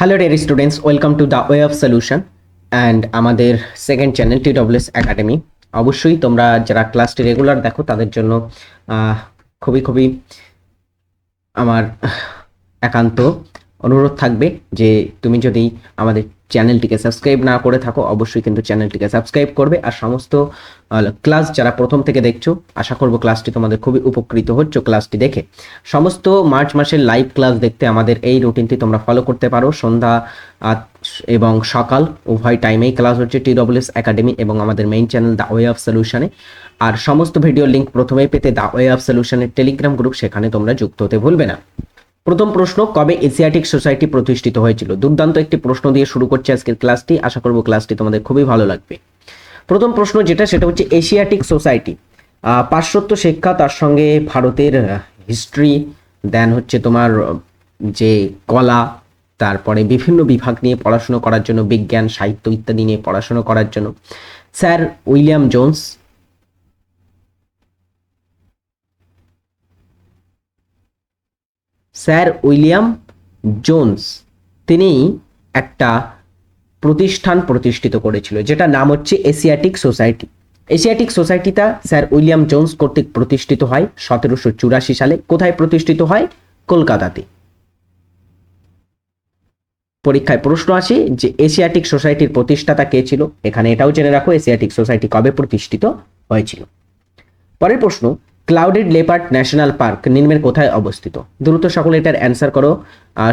Hello dear students welcome to the way of solution and আমাদের second channel T WS academy অবশ্যই তোমরা যারা ক্লাসটি রেগুলার দেখো, তাদের জন্য খুবই খুবই আমার একান্ত অনুরোধ থাকবে যে তুমি যদি আমাদের চ্যানেলটিকে সাবস্ক্রাইব না করে থাকো, অবশ্যই কিন্তু চ্যানেলটিকে সাবস্ক্রাইব করবে। আর সমস্ত ক্লাস যারা প্রথম থেকে দেখছ, আশা করব ক্লাসটি তোমাদের খুবই উপকৃত হচ্ছে ক্লাসটি দেখে। সমস্ত মার্চ মাসের লাইভ ক্লাস দেখতে আমাদের এই রুটিনটি তোমরা ফলো করতে পারো। সন্ধ্যা এবং সকাল, উভয় টাইমেই ক্লাস হচ্ছে টি ডব্লিউএস একাডেমি এবং আমাদের main channel the way of সলিউশনে আর সমস্ত ভিডিও লিঙ্ক প্রথমেই পেতে দ্য ওয়ে অফ সলিউশনের টেলিগ্রাম গ্রুপ সেখানে তোমরা যুক্ত হতে ভুলবে না। প্রথম প্রশ্ন, কবে এশিয়াটিক সোসাইটি প্রতিষ্ঠিত হয়েছিল? দুর্দান্ত একটি প্রশ্ন দিয়ে শুরু করছে আজকের ক্লাসটি। আশা করব ক্লাসটি তোমাদের খুবই ভালো লাগবে। প্রথম প্রশ্ন যেটা, সেটা হচ্ছে এশিয়াটিক সোসাইটি পাশ্চাত্য শিক্ষা তার সঙ্গে ভারতের হিস্ট্রি দেন হচ্ছে তোমার, যে কলা, তারপরে বিভিন্ন বিভাগ নিয়ে পড়াশুনো করার জন্য, বিজ্ঞান, সাহিত্য ইত্যাদি নিয়ে পড়াশুনো করার জন্য। Sir William Jones sir William Jones. তিনি একটা প্রতিষ্ঠান প্রতিষ্ঠিত করেছিল যেটা নাম হচ্ছে এশিয়াটিক সোসাইটি। এশিয়াটিক সোসাইটিটা স্যার উইলিয়াম জোন্স কর্তৃক প্রতিষ্ঠিত হয় সতেরোশো চুরাশি সালে। কোথায় প্রতিষ্ঠিত হয়? কলকাতাতে। পরীক্ষায় প্রশ্ন আসে যে এশিয়াটিক সোসাইটির প্রতিষ্ঠাতা কে ছিল? এখানে এটাও জেনে রাখো, এশিয়াটিক সোসাইটি কবে প্রতিষ্ঠিত হয়েছিল? পরের প্রশ্ন ক্লাউডেড লেপার্ড ন্যাশনাল পার্ক নিম্নের কোথায় অবস্থিত? দ্রুত সকলে এটার অ্যান্সার করো।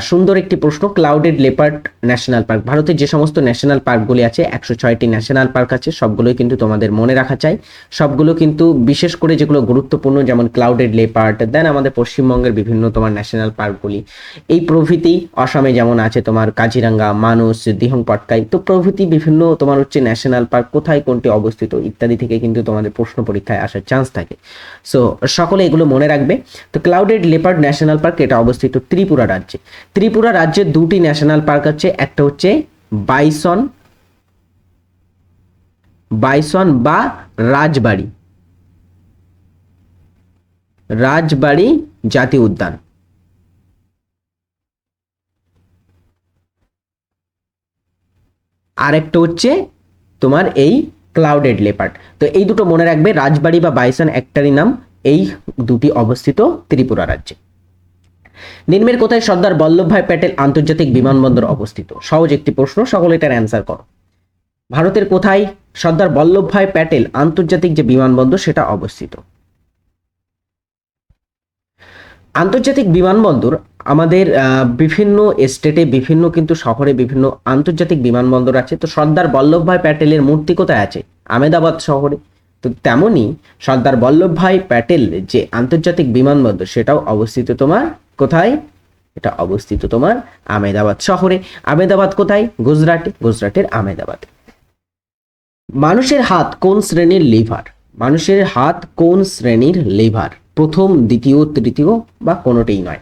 সুন্দর একটি প্রশ্ন ক্লাউডেড লেপার্ড ন্যাশনাল পার্ক ভারতের যে সমস্ত ন্যাশনাল পার্কগুলি আছে, একশো ছয়টি ন্যাশনাল পার্ক আছে, সবগুলোই কিন্তু তোমাদের মনে রাখা চাই। সবগুলো কিন্তু বিশেষ করে যেগুলো গুরুত্বপূর্ণ, যেমন ক্লাউডেড লেপার্ড দেন আমাদের পশ্চিমবঙ্গের বিভিন্ন তোমার ন্যাশনাল পার্কগুলি এই প্রভৃতি, অসমে যেমন আছে তোমার কাজিরাঙ্গা মানস দিহং পটকাই, তো প্রভৃতি বিভিন্ন তোমার হচ্ছে ন্যাশনাল পার্ক কোথায় কোনটি অবস্থিত ইত্যাদি থেকে কিন্তু তোমাদের প্রশ্ন পরীক্ষায় আসার চান্স থাকে। সো সকলে এগুলো মনে রাখবে। তো ক্লাউডেড লেপার্ড ন্যাশনাল পার্ক এটা অবস্থিত ত্রিপুরা রাজ্যে। ত্রিপুরা রাজ্যে দুটি ন্যাশনাল পার্ক আছে একটা হচ্ছে বাইসন বাইসন বা রাজবাড়ি। রাজবাড়ি জাতীয় উদ্যান। আর একটা হচ্ছে তোমার এই ক্লাউডেড লেপার্ড। তো এই দুটো মনে রাখবে, রাজবাড়ি বা বাইসন একটারই নাম, এই দুটি অবস্থিত ত্রিপুরা রাজ্যে। নিম্নের কোথায় সর্দার বল্লভভাই প্যাটেল আন্তর্জাতিক বিমানবন্দর অবস্থিত? সহজ একটি প্রশ্ন, সকলে এটার অ্যান্সার করো। ভারতের কোথায় সর্দার বল্লভভাই প্যাটেল আন্তর্জাতিক যে বিমানবন্দর, সেটা অবস্থিত? আন্তর্জাতিক বিমানবন্দর আমাদের বিভিন্ন স্টেটে বিভিন্ন কিন্তু শহরে বিভিন্ন আন্তর্জাতিক বিমানবন্দর আছে। তো সর্দার বল্লভভাই প্যাটেলের মূর্তি কোথায় আছে? আমেদাবাদ শহরে। তো তেমনি সর্দার বল্লভভাই প্যাটেল যে আন্তর্জাতিক বিমানবন্দর, সেটাও অবস্থিত তোমার কোথায়? এটা অবস্থিত তোমার আমেদাবাদ শহরে। আমেদাবাদ কোথায়? গুজরাটে। গুজরাটের আমেদাবাদ। মানুষের হাত কোন শ্রেণির লিভার? মানুষের হাত কোন শ্রেণির লিভার? প্রথম, দ্বিতীয়, তৃতীয় বা কোনোটাই নয়।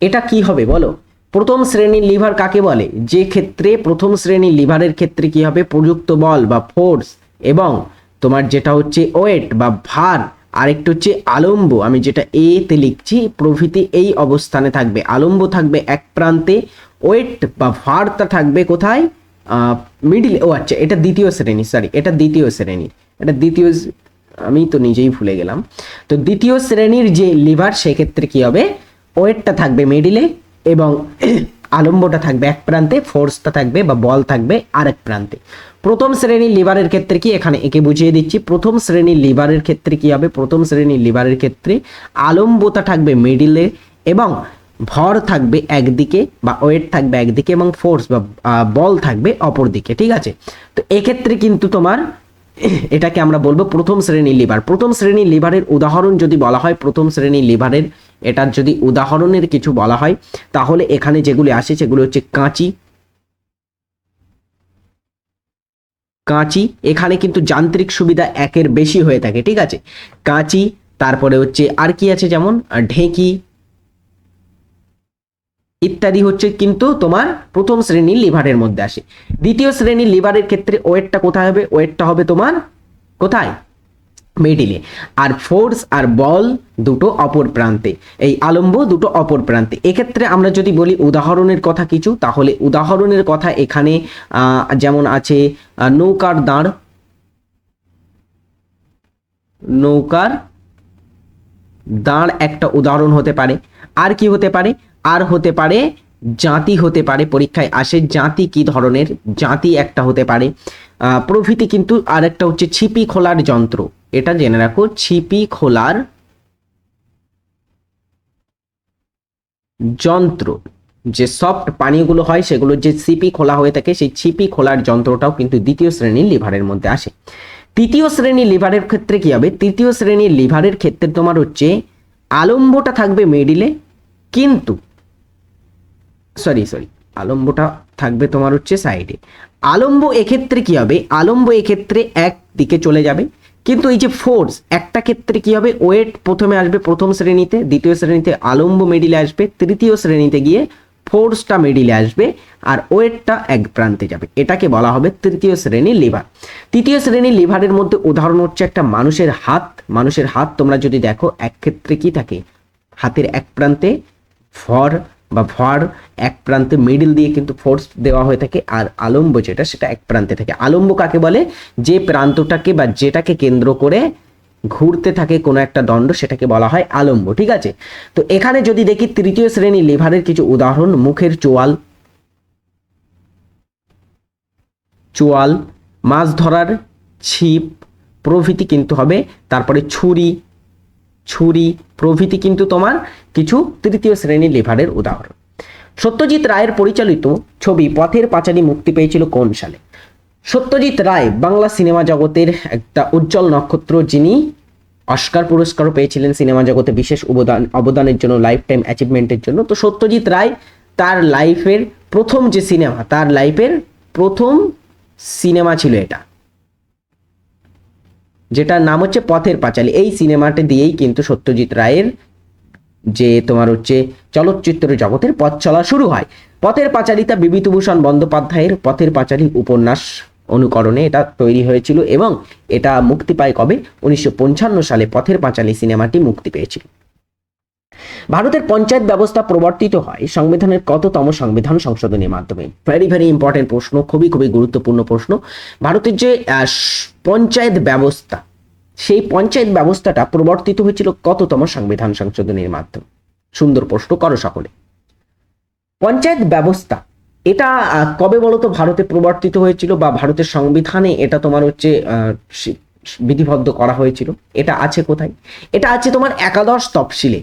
এটা কি হবে বলো? প্রথম শ্রেণির লিভার কাকে বলে? যে ক্ষেত্রে প্রথম শ্রেণির লিভারের ক্ষেত্রে কি হবে? প্রযুক্ত বল বা ফোর্স এবং তোমার যেটা হচ্ছে ওয়েট বা ভার আরেকটা হচ্ছে আলম্ব, আমি যেটা এ তে লিখছি, প্রভৃতি এই অবস্থানে থাকবে। আলম্ব থাকবে এক প্রান্তে, ওয়েট বা ভারটা থাকবে কোথায়? মিডিল ও আচ্ছা এটা দ্বিতীয় শ্রেণি সরি এটা দ্বিতীয় শ্রেণির। এটা দ্বিতীয় আমি তো নিজেই ভুলে গেলাম। তো দ্বিতীয় শ্রেণির যে লিভার সেক্ষেত্রে কি হবে? ওয়েটটা থাকবে মিডিলে এবং আলম্বটা থাকবে এক প্রান্তে ফোর্সটা থাকবে বা বল থাকবে আরেক প্রান্তে। প্রথম শ্রেণির লিভারের ক্ষেত্রে কি? এখানে একে বুঝিয়ে দিচ্ছি। প্রথম শ্রেণির লিভারের ক্ষেত্রে কি হবে? প্রথম শ্রেণির লিভারের ক্ষেত্রে আলম্বতা থাকবে মিডিলে এবং ভর থাকবে একদিকে বা ওয়েট থাকবে একদিকে এবং ফোর্স বা বল থাকবে অপর দিকে, ঠিক আছে? তো এক্ষেত্রে কিন্তু তোমার এটাকে আমরা বলব প্রথম শ্রেণির লিভার প্রথম শ্রেণির লিভারের উদাহরণ যদি বলা হয়, প্রথম শ্রেণির লিভারের এটার যদি উদাহরণের কিছু বলা হয়, তাহলে এখানে যেগুলি আসে সেগুলো হচ্ছে কাঁচি। কাঁচি, এখানে কিন্তু যান্ত্রিক সুবিধা একের বেশি হয়ে থাকে, ঠিক আছে? কাঁচি, তারপরে হচ্ছে আর কি আছে যেমন? ঢেঁকি ইত্যাদি হচ্ছে কিন্তু তোমার প্রথম শ্রেণির লিভারের মধ্যে আসে। দ্বিতীয় শ্রেণির লিভারের ক্ষেত্রে ওয়েটটা কোথায় হবে? ওয়েটটা হবে তোমার কোথায়? মিডিলে। আর ফোর্স আর বল দুটো অপর প্রান্তে। এই আলম্ব দুটো অপর প্রান্তে। এক্ষেত্রে আমরা যদি বলি উদাহরণের কথা কিছু, তাহলে উদাহরণের কথা এখানে যেমন আছে নৌকার দাঁড়। নৌকার দাঁড় একটা উদাহরণ হতে পারে। আর কি হতে পারে? আর হতে পারে জাতি হতে পারে পরীক্ষায় আসে। জাতি কি ধরনের? জাতি একটা হতে পারে। প্রভৃতি কিন্তু আর একটা হচ্ছে ছিপি খোলার যন্ত্র। এটা জেনে রাখো, ছিপি খোলার যন্ত্র। যে সফট পানীয়গুলো হয়, সেগুলো যে ছিপি খোলা হয়ে থাকে, সেই ছিপি খোলার যন্ত্রটাও কিন্তু দ্বিতীয় শ্রেণির লিভারের মধ্যে আসে। তৃতীয় শ্রেণির লিভারের ক্ষেত্রে কি হবে? তৃতীয় শ্রেণির লিভারের ক্ষেত্রে তোমার হচ্ছে আলম্বটা থাকবে মিডিলে কিন্তু সরি সরি আলম্বটা থাকবে তোমার হচ্ছে সাইডে আলম্ব এক্ষেত্রে কি হবে? আলম্ব এক্ষেত্রে এক দিকে চলে যাবে কিন্তু এই যে ফোর্স একটা ক্ষেত্রে কি হবে? ওয়েট প্রথমে আসবে প্রথম শ্রেণীতে, দ্বিতীয় শ্রেণীতে আলম্ব মিডিলে আসবে, তৃতীয় শ্রেণীতে গিয়ে ফোর্সটা মিডিলে আসবে আর ওয়েটটা এক প্রান্তে যাবে। এটাকে বলা হবে তৃতীয় শ্রেণির লিভার তৃতীয় শ্রেণির লিভারের মধ্যে উদাহরণ হচ্ছে একটা মানুষের হাত। মানুষের হাত তোমরা যদি দেখো, এক ক্ষেত্রে কি থাকে? হাতের এক প্রান্তে ফর বা ভর এক প্রান্তে মিডিল দিয়ে কিন্তু ফোর্স দেওয়া হয়ে থাকে আর আলম্ব যেটা, সেটা এক প্রান্তে থাকে। আলম্ব কাকে বলে? যে প্রান্তটাকে বা যেটাকে কেন্দ্র করে ঘুরতে থাকে কোনো একটা দণ্ড, সেটাকে বলা হয় আলম্ব, ঠিক আছে? তো এখানে যদি দেখি তৃতীয় শ্রেণি লিভারের কিছু উদাহরণ, মুখের চোয়াল চোয়াল, মাছ ধরার ছিপ, প্রভৃতি কিন্তু হবে। তারপরে ছুরি ছুরি, প্রভৃতি কিন্তু তোমার কিছু তৃতীয় শ্রেণির লিভারের উদাহরণ। সত্যজিৎ রায়ের পরিচালিত ছবি পথের পাঁচালী মুক্তি পেয়েছিল কোন সালে? সত্যজিৎ রায় বাংলা সিনেমা জগতের একটা উজ্জ্বল নক্ষত্র, যিনি অস্কার পুরস্কারও পেয়েছিলেন সিনেমা জগতে বিশেষ অবদান, অবদানের জন্য লাইফ টাইম অ্যাচিভমেন্টের জন্য। তো সত্যজিৎ রায় তার লাইফের প্রথম যে সিনেমা, তার লাইফের প্রথম সিনেমা ছিল এটা। যেটার নাম হচ্ছে পথের পাঁচালী। এই সিনেমাটা দিয়েই কিন্তু সত্যজিৎ রায়ের যে তোমার হচ্ছে চলচ্চিত্র জগতের পথ চলা শুরু হয়। পথের পাঁচালীটা বিভূতিভূষণ বন্দ্যোপাধ্যায়ের পথের পাঁচালী উপন্যাস অনুকরণে এটা তৈরি হয়েছিল এবং এটা মুক্তি পায় কবে? উনিশশো পঞ্চান্ন সালে পথের পাঁচালী সিনেমাটি মুক্তি পেয়েছিল। ভারতের পঞ্চায়েত ব্যবস্থা প্রবর্তিত হয় সংবিধানের কততম সংবিধান সংশোধনের মাধ্যমে। ভেরি ভেরি ইম্পর্টেন্ট প্রশ্ন, খুবই খুবই গুরুত্বপূর্ণ প্রশ্ন। ভারতের যে পঞ্চায়েত ব্যবস্থা, সেই পঞ্চায়েত ব্যবস্থাটা প্রবর্তিত হয়েছিল কততম সংবিধান সংশোধনের মাধ্যমে? সুন্দর প্রশ্ন, করো সকলে। পঞ্চায়েত ব্যবস্থা, এটা কবে বলতো ভারতে প্রবর্তিত হয়েছিল বা ভারতের সংবিধানে এটা তোমার হচ্ছে বিধিবদ্ধ করা হয়েছিল? এটা আছে কোথায়? এটা আছে তোমার একাদশ তফসিলে।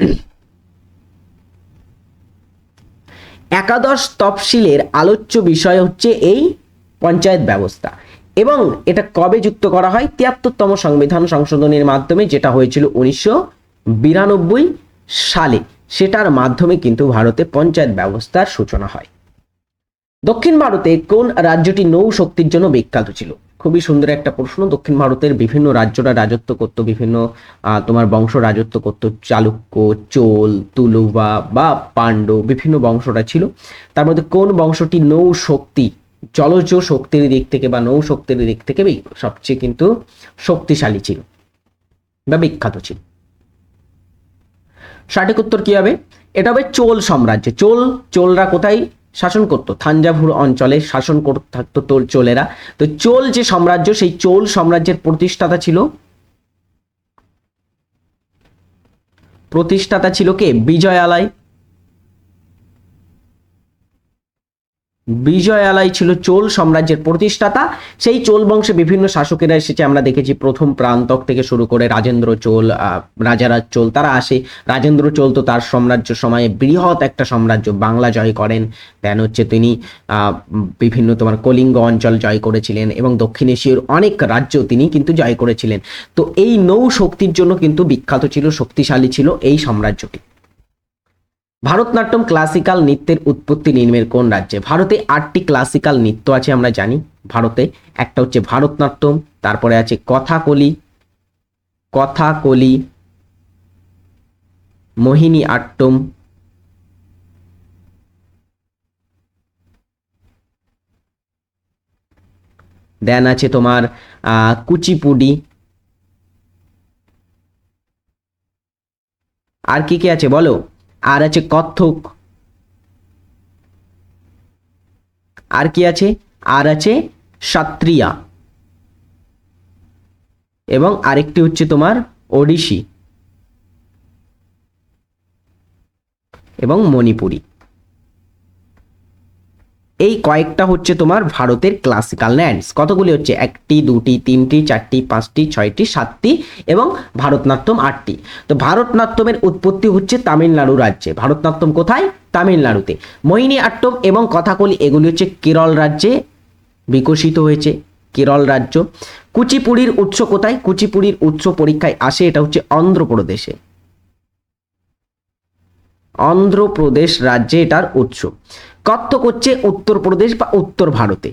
একাদশ তফসিলের আলোচ্য বিষয় হচ্ছে এই পঞ্চায়েত ব্যবস্থা এবং এটা কবে যুক্ত করা হয়? তিয়াত্তরতম সংবিধান সংশোধনের মাধ্যমে যেটা হয়েছিল উনিশশো বিরানব্বই সালে। সেটার মাধ্যমে কিন্তু ভারতে পঞ্চায়েত ব্যবস্থার সূচনা হয়। দক্ষিণ ভারতে কোন রাজ্যটি নৌ শক্তির জন্য বিখ্যাত ছিল? খুবই সুন্দর একটা প্রশ্ন। দক্ষিণ ভারতের বিভিন্ন রাজ্যরা রাজত্ব করত, বিভিন্ন তোমার বংশ রাজত্ব করত, চালুক্য, চোল, তুলুবা বা পাণ্ড বিভিন্ন বংশরা ছিল। তার মধ্যে কোন বংশটি নৌ শক্তি জলজ শক্তির দিক থেকে বা নৌ শক্তির দিক থেকে সবচেয়ে কিন্তু শক্তিশালী ছিল বা বিখ্যাত ছিল? সঠিক উত্তর কি হবে? এটা হবে চোল সাম্রাজ্য। চোল, চোলরা কোথায় শাসন করতো। থাঞ্জাভুর অঞ্চলে শাসন করতে থাকতো তোল চোলেরা। তো চোল যে সাম্রাজ্য, সেই চোল সাম্রাজ্যের প্রতিষ্ঠাতা ছিল? প্রতিষ্ঠাতা ছিল কে? বিজয় আলাই বিজয় আলাই ছিল চোল সাম্রাজ্যের প্রতিষ্ঠাতা। সেই চোল বংশে বিভিন্ন শাসকেরা এসেছে, আমরা দেখেছি প্রথম প্রান্তক থেকে শুরু করে রাজেন্দ্র চোল রাজারাজ চোল, তারা আসে। রাজেন্দ্র চোল তো তার সাম্রাজ্য সময়ে বৃহৎ একটা সাম্রাজ্য, বাংলা জয় করেন। দেন হচ্ছে তিনি বিভিন্ন তোমার কলিঙ্গ অঞ্চল জয় করেছিলেন এবং দক্ষিণ এশীয় অনেক রাজ্য তিনি কিন্তু জয় করেছিলেন। তো এই নৌ শক্তির জন্য কিন্তু বিখ্যাত ছিল, শক্তিশালী ছিল এই সাম্রাজ্যটি। ভারতনাট্যম ক্লাসিক্যাল নৃত্যের উৎপত্তি নিম্নের কোন রাজ্যে? ভারতে আটটি ক্লাসিক্যাল নৃত্য আছে, আমরা জানি। ভারতে একটা হচ্ছে ভারতনাট্যম, তারপরে আছে কথাকলি কথাকলি মোহিনী আট্টম দেন আছে তোমার কুচিপুডি। আর কি কি আছে বলো? আর আছে কত্থক। আর কি আছে? আর আছে সাত্রিয়া। এবং আরেকটি হচ্ছে তোমার ওডিশি। এবং মণিপুরি। এই কয়েকটা হচ্ছে তোমার ভারতের ক্লাসিক্যাল ল্যান্ডস কতগুলি হচ্ছে? একটি, দুটি, তিনটি, চারটি, পাঁচটি, ছয়টি, সাতটি এবং ভারতনাট্যম আটটি। তো ভারতনাট্যমের উৎপত্তি হচ্ছে তামিলনাড়ু রাজ্যে। ভারতনাট্যম কোথায়? তামিলনাড়ুতে। মোহিনী আট্টম এবং কথাকলি এগুলি হচ্ছে কেরল রাজ্যে বিকশিত হয়েছে, কেরল রাজ্য। কুচিপুড়ির উৎস কোথায়? কুচিপুড়ির উৎস পরীক্ষায় আসে, এটা হচ্ছে অন্ধ্রপ্রদেশে। অন্ধ্রপ্রদেশ রাজ্যে এটার উৎস। কত্থক হচ্ছে উত্তরপ্রদেশ বা উত্তর ভারতে।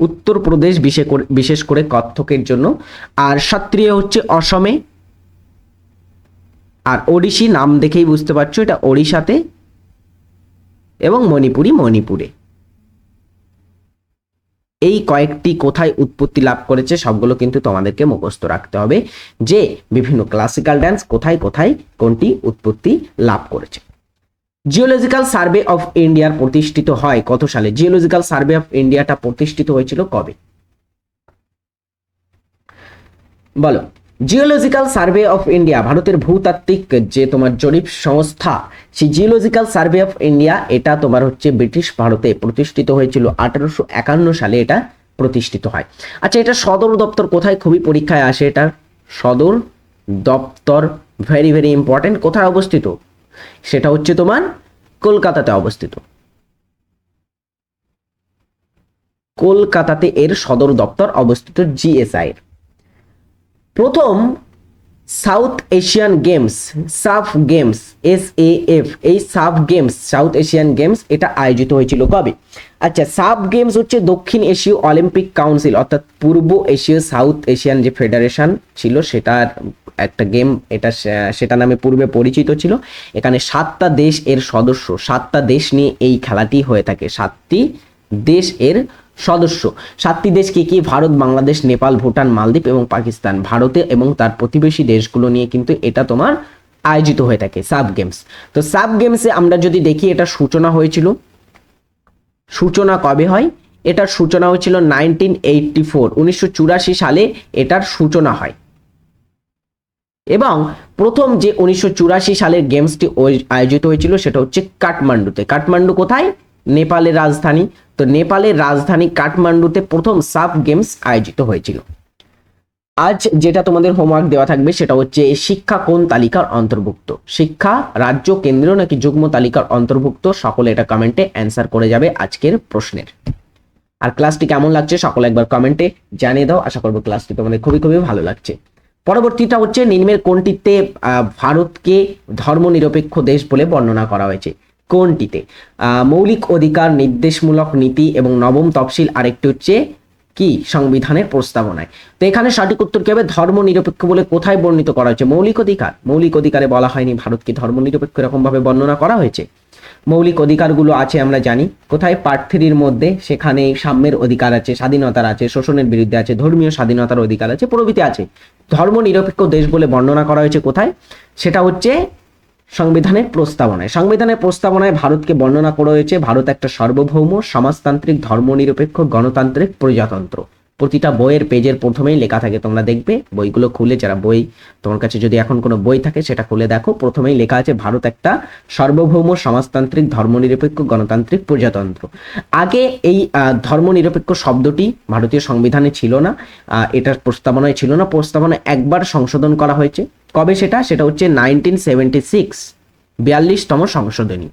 উত্তরপ্রদেশ বিশেষ করে বিশেষ করে কত্থকের জন্য। আর সত্রিয় হচ্ছে অসমে। আর ওড়িশি নাম দেখেই বুঝতে পারছ, এটা ওড়িশাতে এবং মণিপুরি মণিপুরে। এই কয়েকটি কোথায় উৎপত্তি লাভ করেছে সবগুলো কিন্তু তোমাদেরকে মুখস্থ রাখতে হবে, যে বিভিন্ন ক্লাসিক্যাল ড্যান্স কোথায় কোথায় কোনটি উৎপত্তি লাভ করেছে। জিওলজিক্যাল সার্ভে অফ ইন্ডিয়ার প্রতিষ্ঠিত হয়। কত সালে? জিওলজিক্যাল সার্ভে অফ ইন্ডিয়াটা প্রতিষ্ঠিত হয়েছিল কবে? বলো। জিওলজিক্যাল সার্ভে অফ ইন্ডিয়া ভারতের ভূতাত্ত্বিক যে তোমার জরিপ সংস্থা, সেই জিওলজিক্যাল সার্ভে অফ ইন্ডিয়া এটা তোমার হচ্ছে ব্রিটিশ ভারতে প্রতিষ্ঠিত হয়েছিল। আঠারোশো একান্ন সালে এটা প্রতিষ্ঠিত হয়। আচ্ছা এটা সদর দপ্তর কোথায়? খুবই পরীক্ষায় আসে এটার। সদর দপ্তর ভেরি ভেরি ইম্পর্টেন্ট কোথায় অবস্থিত? সেটা হচ্ছে তোমার কলকাতাতে অবস্থিত। কলকাতাতে এর সদর দপ্তর অবস্থিত জিএসআই প্রথম South Asian Games, SAF games, S A F, এই SAF games, south Asian games, এটা আয়োজিত হয়েছিল কবে? আচ্ছা সাব গেমস হচ্ছে দক্ষিণ এশীয় অলিম্পিক কাউন্সিল, অর্থাৎ পূর্ব এশীয়, সাউথ এশিয়ান যে ফেডারেশন ছিল, সেটার একটা গেম, এটা সেটা নামে পূর্বে পরিচিত ছিল। এখানে সাতটা দেশ এর সদস্য, সাতটা দেশ নিয়ে এই খেলাটি হয়ে থাকে। সাতটি দেশ এর সদস্য। সাতটি দেশ কি কি? ভারত, বাংলাদেশ, নেপাল, ভুটান, মালদ্বীপ এবং পাকিস্তান। ভারতে এবং তার প্রতিবেশী দেশগুলো নিয়ে কিন্তু এটা তোমার আয়োজিত হয়ে থাকে, সাব গেমস। তো সাব গেমসে আমরা যদি দেখি, এটা সূচনা হয়েছিল। সূচনা কবে হয়? এটার সূচনা হয়েছিল নাইনটিন এইটটি ফোর উনিশশো চুরাশি সালে এটার সূচনা হয়। এবং প্রথম যে উনিশশো চুরাশি সালের গেমসটি আয়োজিত হয়েছিল সেটা হচ্ছে কাঠমান্ডুতে। কাঠমান্ডু কোথায়? নেপালের রাজধানী। তো নেপালের রাজধানী কাঠমান্ডুতে প্রথম সাব গেমস আয়োজিত হয়েছিল। আজ যেটা তোমাদের হোমওয়ার্ক দেওয়া থাকবে সেটা হচ্ছে শিক্ষা কোন তালিকার অন্তর্ভুক্ত? শিক্ষা, রাজ্য কেন্দ্র নাকি যুগ্ম তালিকার অন্তর্ভুক্ত? সকলে এটা কমেন্টে অ্যান্সার করে যাবে আজকের প্রশ্নের। আর ক্লাসটি কেমন লাগছে সকলে একবার কমেন্টে জানিয়ে দাও। আশা করব ক্লাসটি তোমাদের খুবই খুবই ভালো লাগছে। পরবর্তীটা হচ্ছে নিম্নের কোনটিতে ভারতকে ধর্মনিরপেক্ষ দেশ বলে বর্ণনা করা হয়েছে? কোনটিতে? মৌলিক অধিকার, নির্দেশমূলক নীতি এবং নবম তফসিল আরেকটি হচ্ছে কি সংবিধানের প্রস্তাবনায়? তো এখানে সঠিক উত্তর কি হবে? ধর্মনিরপেক্ষ বলে কোথায় বর্ণিত করা হয়েছে? মৌলিক অধিকার। মৌলিক অধিকারে বলা হয়নি ভারতকে ধর্মনিরপেক্ষ এরকম ভাবে বর্ণনা করা হয়েছে? মৌলিক অধিকারগুলো আছে আমরা জানি। কোথায়? পার্ট থ্রির মধ্যে। সেখানে সাম্যের অধিকার আছে, স্বাধীনতার আছে, শোষণের বিরুদ্ধে আছে, ধর্মীয় স্বাধীনতার অধিকার আছে প্রভৃতি আছে। ধর্ম নিরপেক্ষ দেশ বলে বর্ণনা করা হয়েছে কোথায়? সেটা হচ্ছে সংবিধানের প্রস্তাবনায়। সংবিধানের প্রস্তাবনায় ভারতকে বর্ণনা করা হয়েছে, ভারত একটা সার্বভৌম, সমাজতান্ত্রিক, ধর্মনিরপেক্ষ, গণতান্ত্রিক প্রজাতন্ত্র। প্রতিটা বইয়ের পেজের প্রথমেই লেখা থাকে, তোমরা দেখবে, বইগুলো খুলে, যারা বই, তোমার কাছে যদি এখন কোনো বই থাকে, সেটা খুলে দেখো, প্রথমেই লেখা আছে, ভারত একটা সার্বভৌম, সমাজতান্ত্রিক, ধর্মনিরপেক্ষ, গণতান্ত্রিক প্রজাতন্ত্র। আগে এই ধর্মনিরপেক্ষ শব্দটি ভারতীয় সংবিধানে ছিল না এটার প্রস্তাবনায় ছিল না, প্রস্তাবনায় একবার সংশোধন করা হয়েছে। কবে সেটা? সেটা হচ্ছে নাইনটিন সেভেন্টি সিক্স বিয়াল্লিশতম সংশোধনী।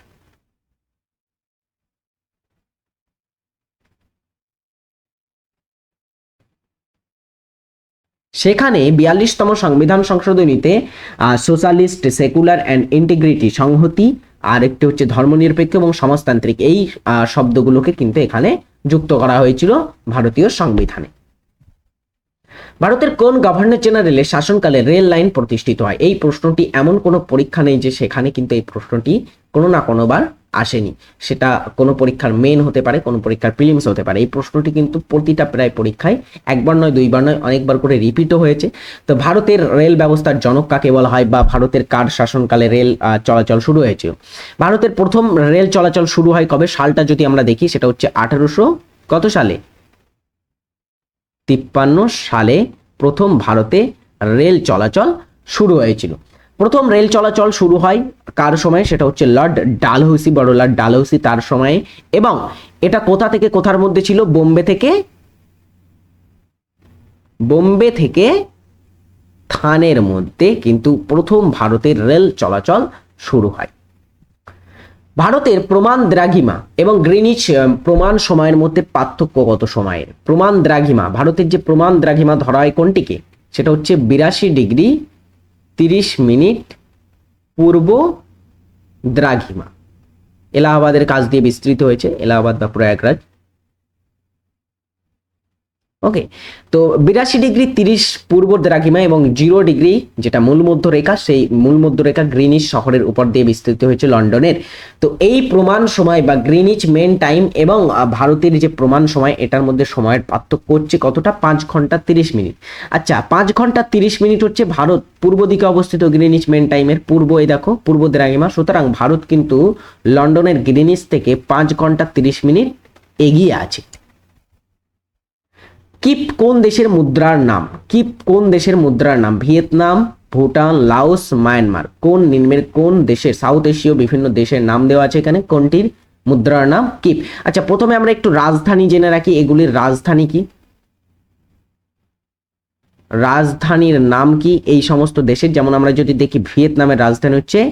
সেখানে বিয়াল্লিশতম সংবিধান সংশোধনীতে সোশ্যালিস্ট সেকুলার অ্যান্ড ইন্টিগ্রিটি সংহতি, আর একটি হচ্ছে ধর্মনিরপেক্ষ এবং সমাজতান্ত্রিক। এই শব্দগুলোকে কিন্তু এখানে যুক্ত করা হয়েছিল ভারতীয় সংবিধানে। ভারতের কোন গভর্নর জেনারেলের শাসনকালে রেল লাইন প্রতিষ্ঠিত হয়? এই প্রশ্নটি এমন কোনো পরীক্ষা নেই যে সেখানে কিন্তু এই প্রশ্নটি কোনো না কোনোবার আসেনি। সেটা কোনো পরীক্ষার মেন হতে পারে, কোনো পরীক্ষার প্রিলিমস হতে পারে। এই প্রশ্নটি কিন্তু প্রতিটা প্রায় পরীক্ষায় একবার নয়, দুইবার নয়, অনেকবার করে রিপিটও হয়েছে। তো ভারতের রেল ব্যবস্থার জনক কাকে বলা হয় বা ভারতের কার শাসনকালে রেল চলাচল শুরু হয়েছিল ভারতের প্রথম রেল চলাচল শুরু হয় কবে? সালটা যদি আমরা দেখি, সেটা হচ্ছে আঠারোশো কত সালে? তিপ্পান্ন সালে প্রথম ভারতে রেল চলাচল শুরু হয়েছিল। প্রথম রেল চলাচল শুরু হয় কার সময়? সেটা হচ্ছে লর্ড ডালহৌসি, বড় লর্ড ডালহৌসি তার সময়ে। এবং এটা কোথা থেকে কোথার মধ্যে ছিল? বোম্বে থেকে বোম্বে থেকে থানের মধ্যে কিন্তু প্রথম ভারতের রেল চলাচল শুরু হয়। ভারতের প্রমাণ দ্রাঘিমা এবং গ্রিনিচ প্রমাণ সময়ের মধ্যে পার্থক্য কত সময়ের প্রমাণ দ্রাঘিমা, ভারতের যে প্রমাণ দ্রাঘিমা ধরা হয় কোনটিকে? সেটা হচ্ছে বিরাশি ডিগ্রি তিরিশ মিনিট পূর্ব দ্রাঘিমা। এলাহাবাদের কাজ দিয়ে বিস্তৃত হয়েছে, এলাহাবাদ বা প্রয়াগরাজ। ওকে তো বিরাশি ডিগ্রি তিরিশ পূর্ব দ্রাঘিমা এবং জিরো ডিগ্রি যেটা মূল মধ্যরেখা, সেই মূল মধ্যরেখা গ্রিনিচ শহরের উপর দিয়ে বিস্তৃত হয়েছে লন্ডনের। তো এই প্রমাণ সময় বা গ্রিনিচ মেন টাইম এবং ভারতের যে প্রমাণ সময়, এটার মধ্যে সময়ের পার্থক্য হচ্ছে কতটা? পাঁচ ঘণ্টা তিরিশ মিনিট। আচ্ছা পাঁচ ঘণ্টা তিরিশ মিনিট হচ্ছে ভারত পূর্ব দিকে অবস্থিত গ্রিনিচ মেন টাইমের পূর্ব, এই দেখো, পূর্ব দ্রাঘিমা। সুতরাং ভারত কিন্তু লন্ডনের গ্রিনিচ থেকে পাঁচ ঘণ্টা তিরিশ মিনিট এগিয়ে আছে। কিপ কোন দেশের মুদ্রার নাম? কিপ কোন দেশের মুদ্রার নাম? Vietnam, Bhutan, Laos, Myanmar. কোন নিম্নের, কোন দেশের, সাউথ এশীয় বিভিন্ন দেশের নাম দেওয়া আছে এখানে? কোনটির মুদ্রার নাম? কিপ। আচ্ছা প্রথমে আমরা একটু রাজধানী জেনে রাখি। এগুলির রাজধানী কি? রাজধানীর নাম কি? এই সমস্ত দেশের, যেমন আমরা যদি দেখি ভিয়েতনামের রাজধানী হচ্ছে,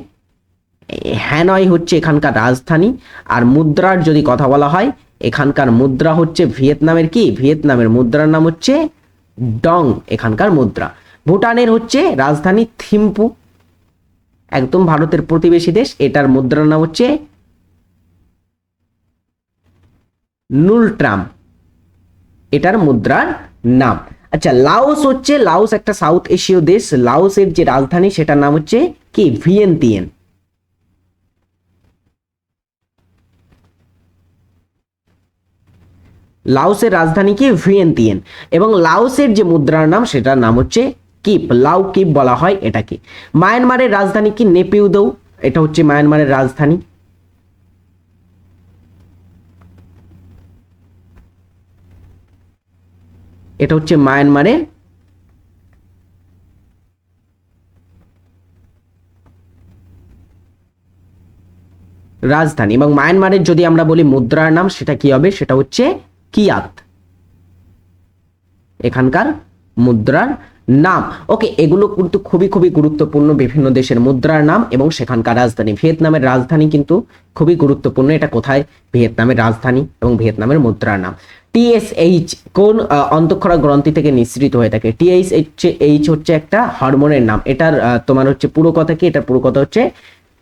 হ্যানয় হচ্ছে এখানকার রাজধানী। আর মুদ্রার যদি কথা বলা হয় এখানকার মুদ্রা হচ্ছে ভিয়েতনামের কি? ভিয়েতনামের মুদ্রার নাম হচ্ছে ডং, এখানকার মুদ্রা। ভুটানের হচ্ছে রাজধানী থিম্পু। একদম ভারতের প্রতিবেশী দেশ, এটার মুদ্রার নাম হচ্ছে নুলট্রাম। এটার মুদ্রার নাম। আচ্ছা লাওস হচ্ছে, লাওস একটা সাউথ এশীয় দেশ, লাওসের যে রাজধানী, সেটার নাম হচ্ছে কি? ভিয়েন্তিয়ান। লাওসের রাজধানী কি? ভিয়েন্তিয়ান। এবং লাওসের যে মুদ্রার নাম, সেটার নাম হচ্ছে কিপ। লাউ কিপ বলা হয় এটাকে। মায়ানমারের রাজধানী কি? নেপিউদৌ এটা হচ্ছে মায়ানমারের রাজধানী। এটা হচ্ছে মায়ানমারের রাজধানী। এবং মায়ানমারের যদি আমরা বলি মুদ্রার নাম, সেটা কি হবে? সেটা হচ্ছে কিয়াত। এখানকার মুদ্রার নাম। ওকে, এগুলো কিন্তু খুবই খুবই গুরুত্বপূর্ণ বিভিন্ন দেশের মুদ্রার নাম এবং সেখানকার রাজধানী। ভিয়েতনামের রাজধানী কিন্তু খুবই গুরুত্বপূর্ণ। এটা কোথায়? ভিয়েতনামের রাজধানী এবং ভিয়েতনামের মুদ্রার নাম। টিএসএইচ কোন অন্তঃক্ষরা গ্রন্থি থেকে নিঃসৃত হয়ে থাকে? হচ্ছে এইচ হচ্ছে একটা হরমোনের নাম। এটার তোমার হচ্ছে পুরো কথা কি? এটার পুরো কথা হচ্ছে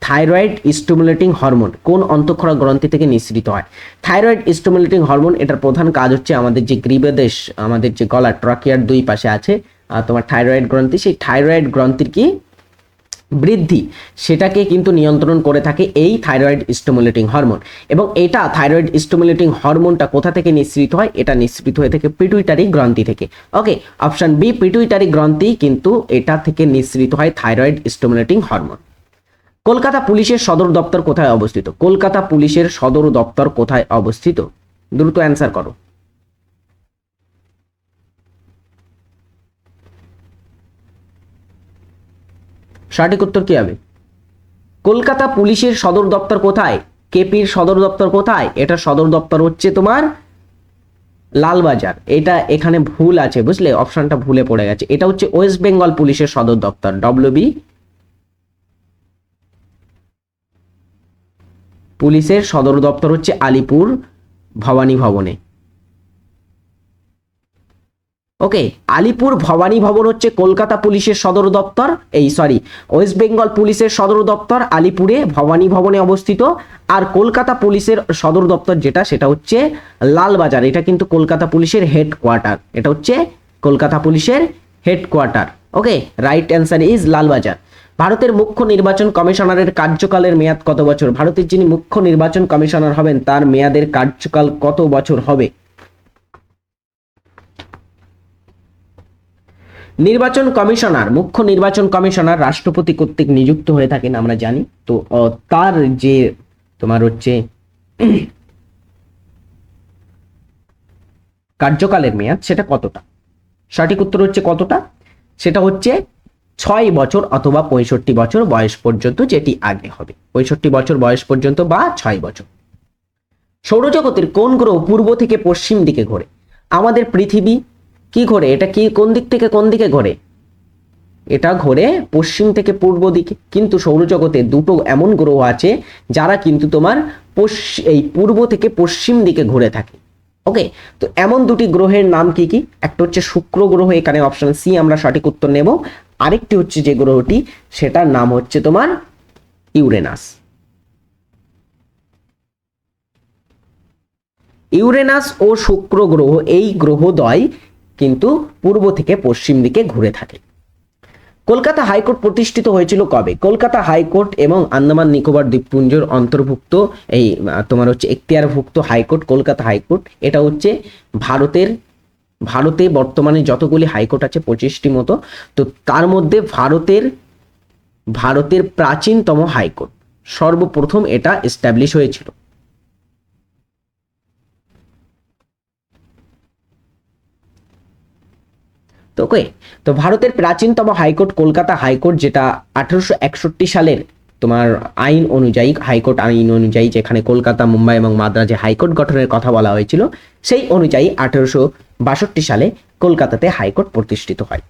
থাইরয়েড স্টিমুলেটিং হরমোন কোন অন্তঃক্ষরা গ্রন্থি থেকে নিঃসৃত হয়? থাইরয়েড স্টিমুলেটিং হরমোন এটার প্রধান কাজ হচ্ছে আমাদের যে গ্রীবদেশ আমাদের যে গলা ট্রাকিয়ার দুই পাশে আছে তোমার থাইরয়েড গ্রন্থি, সেই থাইরয়েড গ্রন্থির কি বৃদ্ধি, সেটাকে কিন্তু নিয়ন্ত্রণ করে থাকে এই থাইরয়েড স্টিমুলেটিং হরমোন এবং এটা থাইরয়েড স্টিমুলেটিং হরমোনটা কোথা থেকে নিঃসৃত হয়? এটা নিঃসৃত হয়ে থাকে পিটুইটারি গ্রন্থি থেকে। ওকে অপশন বি পিটুইটারি গ্রন্থি কিন্তু এটা থেকে নিঃসৃত হয় থাইরয়েড স্টিমুলেটিং হরমোন কলকাতা পুলিশের সদর দপ্তর কোথায় অবস্থিত? কলকাতা পুলিশের সদর দপ্তর কোথায় অবস্থিত? দ্রুত অ্যান্সার করো। সঠিক উত্তর কি হবে? কলকাতা পুলিশের সদর দপ্তর কোথায়? কেপির সদর দপ্তর কোথায়? এটা সদর দপ্তর হচ্ছে তোমার লালবাজার। এটা এখানে ভুল আছে, বুঝলে? অপশনটা ভুলে পড়ে গেছে। এটা হচ্ছে ওয়েস্ট বেঙ্গল পুলিশের সদর দপ্তর ডব্লিউবি পুলিশের সদর দপ্তর হচ্ছে আলিপুর ভবানী ভবনে। ওকে, আলিপুর ভবানী ভবন হচ্ছে কলকাতা পুলিশের সদর দপ্তর, এই সরি ওয়েস্ট বেঙ্গল পুলিশের সদর দপ্তর আলিপুরে ভবানী ভবনে অবস্থিত, আর কলকাতা পুলিশের সদর দপ্তর যেটা, সেটা হচ্ছে লালবাজার, এটা কিন্তু কলকাতা পুলিশের হেডকোয়ার্টার এটা হচ্ছে কলকাতা পুলিশের headquarter okay right answer is Lalbazar. ভারতের মুখ্য নির্বাচন কমিশনারের কার্যকালের মেয়াদ কত বছর? ভারতের যিনি মুখ্য নির্বাচন কমিশনার হবেন, তার মেয়াদের কার্যকাল কত বছর হবে? নির্বাচন কমিশনার, মুখ্য নির্বাচন কমিশনার রাষ্ট্রপতি কর্তৃক নিযুক্ত হয়ে থাকেন, আমরা জানি। তো তার যে, তোমার হচ্ছে কার্যকালের মেয়াদ, সেটা কতটা? সঠিক উত্তর হচ্ছে কতটা? সেটা হচ্ছে ছয় বছর অথবা পঁয়ষট্টি বছর বয়স পর্যন্ত যেটি আগে হবে। পঁয়ষট্টি বছর বয়স পর্যন্ত বা ছয় বছর। সৌরজগতের কোন গ্রহ পূর্ব থেকে পশ্চিম দিকে ঘোরে? আমাদের পৃথিবী কি ঘোরে? এটা কি কোন দিক থেকে কোন দিকে ঘোরে? এটা ঘোরে পশ্চিম থেকে পূর্ব দিকে। কিন্তু সৌরজগতে দুটো এমন গ্রহ আছে যারা কিন্তু তোমার এই পূর্ব থেকে পশ্চিম দিকে ঘুরে থাকে। ওকে তো এমন দুটি গ্রহের নাম কি কি? একটা হচ্ছে শুক্র গ্রহ, এখানে অপশন সি আমরা সঠিক উত্তর নেব। আরেকটি হচ্ছে যে গ্রহটি, সেটার নাম হচ্ছে তোমার ইউরেনাস। ইউরেনাস ও শুক্র গ্রহ, এই গ্রহদ্বয় কিন্তু পূর্ব থেকে পশ্চিম দিকে ঘুরে থাকে। কলকাতা হাইকোর্ট প্রতিষ্ঠিত হয়েছিল কবে? কলকাতা হাইকোর্ট এবং আন্দামান নিকোবর দ্বীপপুঞ্জের অন্তর্ভুক্ত এই, তোমার হচ্ছে এখতিয়ারভুক্ত হাইকোর্ট, কলকাতা হাইকোর্ট। এটা হচ্ছে ভারতের ভারতে বর্তমানে যতগুলি হাইকোর্ট আছে, পঁচিশটি মতো, তো তার মধ্যে ভারতের ভারতের প্রাচীনতম হাইকোর্ট। সর্বপ্রথম এটা এস্টাবলিশ হয়েছিল। তো ওকে, তো ভারতের প্রাচীনতম হাইকোর্ট, কলকাতা হাইকোর্ট, যেটা আঠারোশো একষট্টি সালের তোমার আইন অনুযায়ী, হাইকোর্ট আইন অনুযায়ী যেখানে কলকাতা, মুম্বাই এবং মাদ্রাজে হাইকোর্ট গঠনের কথা বলা হয়েছিল, সেই অনুযায়ী আঠারোশো বাষট্টি সালে কলকাতাতে হাইকোর্ট প্রতিষ্ঠিত হয়।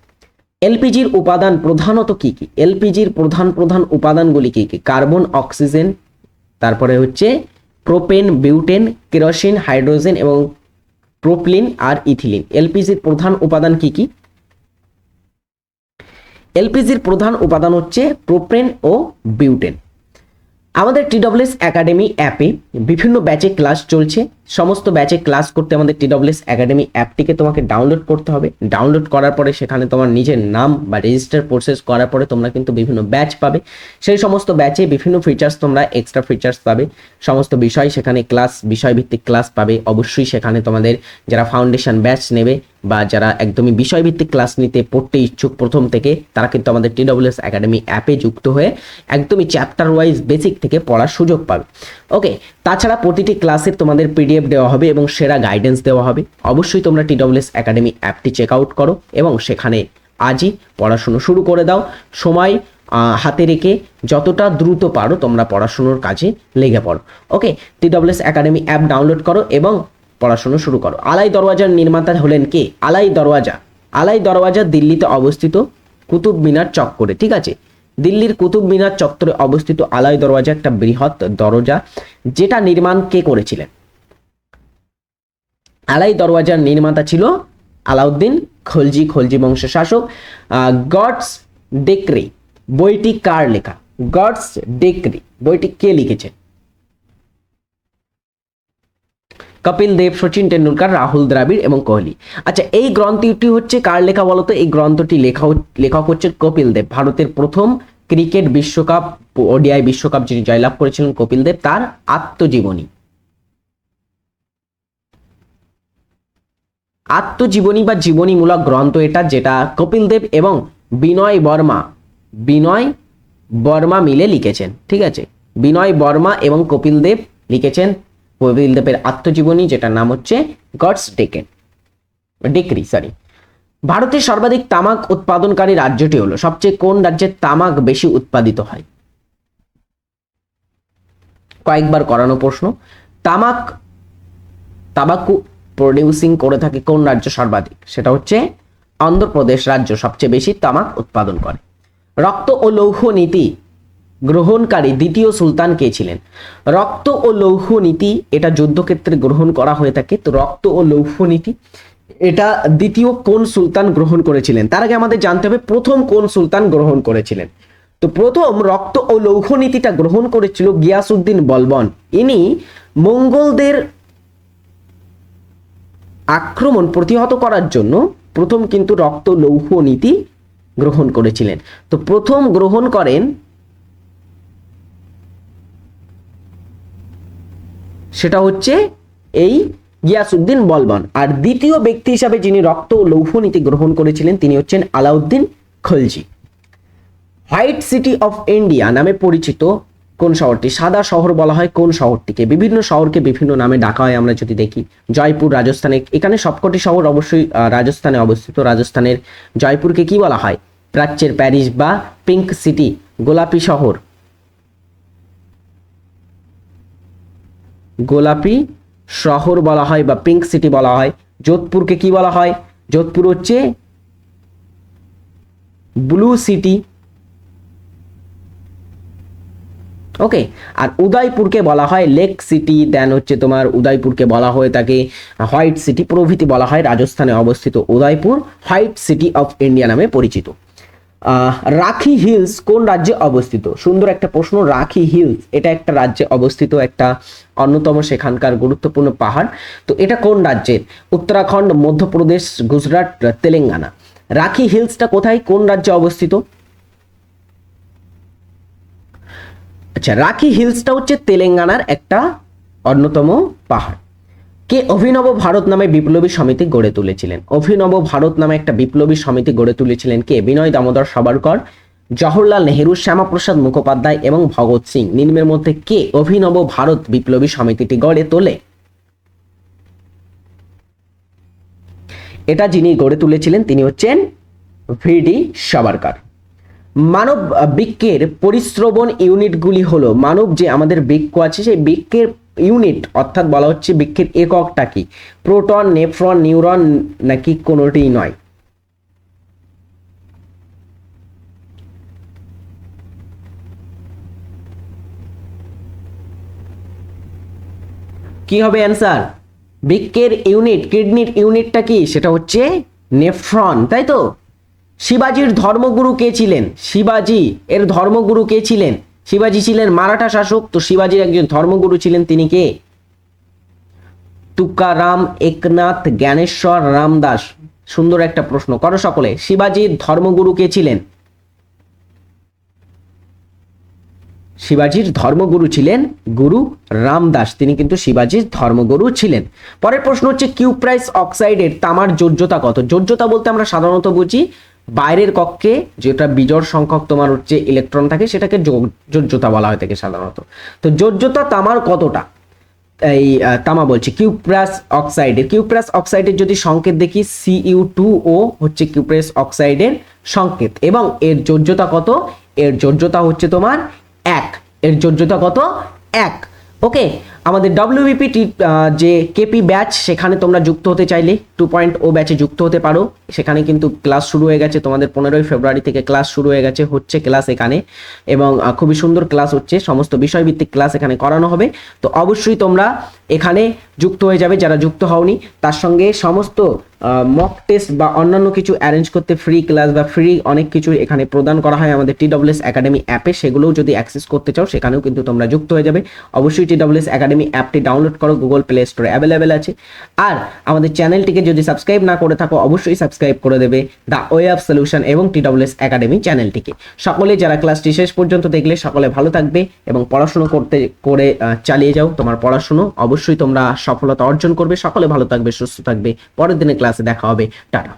এলপিজির উপাদান প্রধানত কি কি? এলপিজির প্রধান প্রধান উপাদানগুলি কি কি? কার্বন, অক্সিজেন, তারপরে হচ্ছে প্রোপেন, বিউটেন, কেরোসিন, হাইড্রোজেন এবং প্রোপলিন আর ইথিলিন। এলপিজির প্রধান উপাদান কি কি? এলপিজির প্রধান উপাদান হচ্ছে প্রোপেন ও বিউটেন। আমাদের টিডব্লিউএস একাডেমি অ্যাপে বিভিন্ন ব্যাচে ক্লাস চলছে। সমস্ত ব্যাচে ক্লাস করতে আমাদের টিডব্লিউএস একাডেমি অ্যাপটিকে তোমাকে ডাউনলোড করতে হবে। ডাউনলোড করার পরে সেখানে তোমার নিজের নাম বা রেজিস্টার প্রসেস করার পরে তোমরা কিন্তু বিভিন্ন ব্যাচ পাবে। সেই সমস্ত ব্যাচে বিভিন্ন ফিচার্স তোমরা এক্সট্রা ফিচার্স পাবে। সমস্ত বিষয় সেখানে ক্লাস বিষয়ভিত্তিক ক্লাস পাবে। অবশ্যই সেখানে তোমাদের যারা ফাউন্ডেশন ব্যাচ নেবে বা যারা একদমই বিষয়ভিত্তিক ক্লাস নিতে পড়তে ইচ্ছুক প্রথম থেকে, তারা কিন্তু আমাদের টিডব্লিউএস একাডেমি অ্যাপে যুক্ত হয়ে একদমই চ্যাপ্টার ওয়াইজ বেসিক থেকে পড়ার সুযোগ পাবে। ওকে তাছাড়া প্রতিটি ক্লাসের তোমাদের পিডিএফ দেওয়া হবে এবং সেরা গাইডেন্স দেওয়া হবে। অবশ্যই তোমরা টিডব্লিউএস একাডেমি অ্যাপটি চেক আউট করো এবং সেখানে আজই পড়াশুনো শুরু করে দাও। সময় হাতে রেখে যতটা দ্রুত পারো তোমরা পড়াশুনোর কাজে লেগে পড়ো। Okay TWS academy app download করো এবং পড়াশুনো শুরু করো। আলাই দরওয়াজার নির্মাতা হলেন কে? আলাই দরওয়াজা। আলাই দরওয়াজা দিল্লিতে অবস্থিত কুতুব মিনার চক্করে ঠিক আছে? দিল্লির কুতুব মিনার চত্বরে অবস্থিত আলাই দরওয়াজা একটা বৃহৎ দরজা, যেটা নির্মাণ কে করেছিলেন? আলাই দরওয়াজার নির্মাতা ছিল আলাউদ্দিন খলজি খলজি বংশ শাসক গডস ডেক্রি, বইটি কার লেখা? গডস ডেক্রি, বইটি কে লিখেছেন? কপিল দেব, সচিন টেন্ডুলকার রাহুল দ্রাবিড় এবং কোহলি। আচ্ছা এই গ্রন্থটি হচ্ছে কার লেখা বলতো? এই গ্রন্থটি লেখা লেখক হচ্ছে কপিল দেব। ভারতের প্রথম ক্রিকেট বিশ্বকাপ, ওডিআই বিশ্বকাপ যিনি জয়লাভ করেছিলেন কপিল দেব, তার আত্মজীবনী। আত্মজীবনী বা জীবনীমূলক গ্রন্থ এটা যেটা কপিল দেব এবং বিনয় বর্মা বিনয় বর্মা মিলে লিখেছেন, ঠিক আছে? বিনয় বর্মা এবং কপিল দেব লিখেছেন কপিল আত্মজীবনী, যেটার নাম হচ্ছে গডস ডেকেন। ডিক্রি সরি ভারতের সর্বাধিক তামাক উৎপাদনকারী রাজ্যটি হলো, সবচেয়ে কোন রাজ্যে তামাক বেশি উৎপাদিত হয়? কয়েকবার করানো প্রশ্ন। তামাক, তাবাকু প্রডিউসিং করে থাকে কোন রাজ্য সর্বাধিক? সেটা হচ্ছে অন্ধ্রপ্রদেশ রাজ্য সবচেয়ে বেশি তামাক উৎপাদন করে। রক্ত ও লৌহ নীতি গ্রহণকারী দ্বিতীয় সুলতান কে ছিলেন? রক্ত ও লৌহ নীতি, এটা যুদ্ধক্ষেত্রে গ্রহণ করা হয়ে থাকে। তো রক্ত ও লৌহ নীতি, এটা দ্বিতীয় কোন সুলতান গ্রহণ করেছিলেন? তার আগে আমাদের জানতে হবে প্রথম কোন সুলতান গ্রহণ করেছিলেন। তো প্রথম রক্ত ও লৌহ নীতিটা গ্রহণ করেছিল গিয়াসুদ্দিন বলবন। ইনি মঙ্গলদের আক্রমণ প্রতিহত করার জন্য প্রথম কিন্তু রক্ত লৌহ নীতি গ্রহণ করেছিলেন। তো প্রথম গ্রহণ করেন সেটা হচ্ছে এই গিয়াসউদ্দিন বলবান। আর দ্বিতীয় ব্যক্তি হিসাবে যিনি রক্ত ও লৌহ নীতি গ্রহণ করেছিলেন, তিনি হচ্ছেন Alauddin Khalji. White city of India নামে পরিচিত কোন শহরটি? সাদা শহর বলা হয় কোন শহরটিকে? বিভিন্ন শহরকে বিভিন্ন নামে ডাকা হয়, আমরা যদি দেখি। জয়পুর রাজস্থানে, এখানে সবকটি শহর অবশ্যই রাজস্থানে অবস্থিত। রাজস্থানের জয়পুরকে কি বলা হয়? প্রাচ্যের প্যারিস বা পিঙ্ক সিটি, গোলাপি শহর। গোলাপি শহর বলা হয় বা পিঙ্ক সিটি বলা হয়। যোধপুরকে কি বলা হয়? যোধপুর হচ্ছে ব্লু সিটি ওকে আর উদয়পুরকে বলা হয় লেক সিটি দেন হচ্ছে তোমার উদয়পুরকে বলা হয়ে থাকে হোয়াইট সিটি প্রভৃতি বলা হয় রাজস্থানে অবস্থিত Udaipur white city of India নামে পরিচিত। রাখি হিলস কোন রাজ্যে অবস্থিত? সুন্দর একটা প্রশ্ন, রাখি হিলস। এটা একটা রাজ্যে অবস্থিত, একটা অন্যতম সেখানকার গুরুত্বপূর্ণ পাহাড়। তো এটা কোন রাজ্যের উত্তরাখণ্ড, মধ্যপ্রদেশ, গুজরাট, তেলেঙ্গানা। রাখি হিলসটা কোথায়? কোন রাজ্যে অবস্থিত? আচ্ছা রাখি হিলসটা হচ্ছে তেলেঙ্গানার একটা অন্যতম পাহাড়। কে অভিনব ভারত নামে বিপ্লবী সমিতি গড়ে তুলেছিলেন? অভিনব ভারত নামে একটা বিপ্লবী সমিতি গড়ে তুলেছিলেন কে? বিনয় দামোদর সাবরকর জওহরলাল নেহেরু শ্যামাপ্রসাদ মুখোপাধ্যায় এবং ভগৎ সিং। নিম্নের মধ্যে কে অভিনব ভারত বিপ্লবী সমিতিটি গড়ে তোলে? এটা যিনি গড়ে তুলেছিলেন তিনি হচ্ছেন ভিডি সাবারকার। মানব আহ, বৃক্কের পরিশ্রবণ ইউনিটগুলি হলো মানব যে আমাদের বৃক্ক আছে সেই বৃক্কের ইউনিট, অর্থাৎ বলা হচ্ছে বৃক্ষের এককটা কি? প্রোটন, নেফ্রন, নিউরন নাকি কোনোটিই নয়। কি হবে অ্যান্সার? বৃক্ষের ইউনিট, কিডনির ইউনিটটা কি? সেটা হচ্ছে নেফ্রন, তাই তো? শিবাজির ধর্মগুরু কে ছিলেন? শিবাজি, এর ধর্মগুরু কে ছিলেন? শিবাজি ছিলেন মারাঠা শাসক, তো শিবাজির একজন ধর্মগুরু ছিলেন তিনি কে? তুকারাম একনাথ জ্ঞানেশ্বর রামদাস। সুন্দর একটা প্রশ্ন, করো সকলে, শিবাজির ধর্মগুরু কে ছিলেন? শিবাজির ধর্মগুরু ছিলেন গুরু রামদাস, তিনি কিন্তু শিবাজির ধর্মগুরু ছিলেন। পরের প্রশ্ন হচ্ছে, কিউপ্রাইস অক্সাইডের তামার যোজ্যতা কত? যোজ্যতা বলতে আমরা সাধারণত বুঝি বাইরের কক্ষে যেটা বিজোড় সংখ্যক তোমার হচ্ছে ইলেকট্রন থাকে, সেটাকে যোজ্যতা বলা হয় থাকে সাধারণত। তো যোজ্যতা তামার কতটা? এই তামা বলছি। কিউপ্রাস অক্সাইডের কিউপ্রাস অক্সাইডের যদি সংকেত দেখি সিইউ টু ও হচ্ছে কিউপ্রাস অক্সাইডের সংকেত। এবং এর যোজ্যতা কত? এর যোজ্যতা হচ্ছে তোমার এক। এর যোজ্যতা কত? এক। ওকে আমাদের ডব্লিউবিপি যে কেপি ব্যাচ সেখানে তোমরা যুক্ত হতে চাইলে টু পয়েন্ট ও ব্যাচে যুক্ত হতে পারো। সেখানে কিন্তু ক্লাস শুরু হয়ে গেছে, তোমাদের পনেরোই ফেব্রুয়ারি থেকে ক্লাস শুরু হয়ে গেছে, হচ্ছে ক্লাস এখানে। এবং খুবই সুন্দর ক্লাস হচ্ছে, সমস্ত বিষয়ভিত্তিক ক্লাস এখানে করানো হবে। তো অবশ্যই তোমরা এখানে যুক্ত হয়ে যাবে, যারা যুক্ত হওনি। তার সঙ্গে সমস্ত মক টেস্ট বা অন্যান্য কিছু অ্যারেঞ্জ করতে ফ্রি ক্লাস বা ফ্রি অনেক কিছু এখানে প্রদান করা হয় আমাদের টি ডব্লিউএস একাডেমি অ্যাপে সেগুলোও যদি অ্যাক্সেস করতে চাও, সেখানেও কিন্তু তোমরা যুক্ত হয়ে যাবে। অবশ্যই টি ডব্লিউএস একাডেমি অ্যাপটি ডাউনলোড করো গুগল প্লে স্টোরে অ্যাভেলেবেল আছে। আর আমাদের চ্যানেলটিকে যদি সাবস্ক্রাইব না করে থাকো, অবশ্যই সাবস্ক্রাইব করে দেবে দ্য ওয়ে অফ সলিউশন এবং টি ডব্লিউএস একাডেমি চ্যানেলটিকে। সকলে যারা ক্লাসটি শেষ পর্যন্ত দেখলে, সকলে ভালো থাকবে এবং পড়াশুনো করতে, করে চালিয়ে যাও। তোমার পড়াশুনো অবশ্যই তোমরা সফলতা অর্জন করবে। সকলে ভালো থাকবে, সুস্থ থাকবে। পরের দিনের ক্লাসে দেখা হবে। টাটা।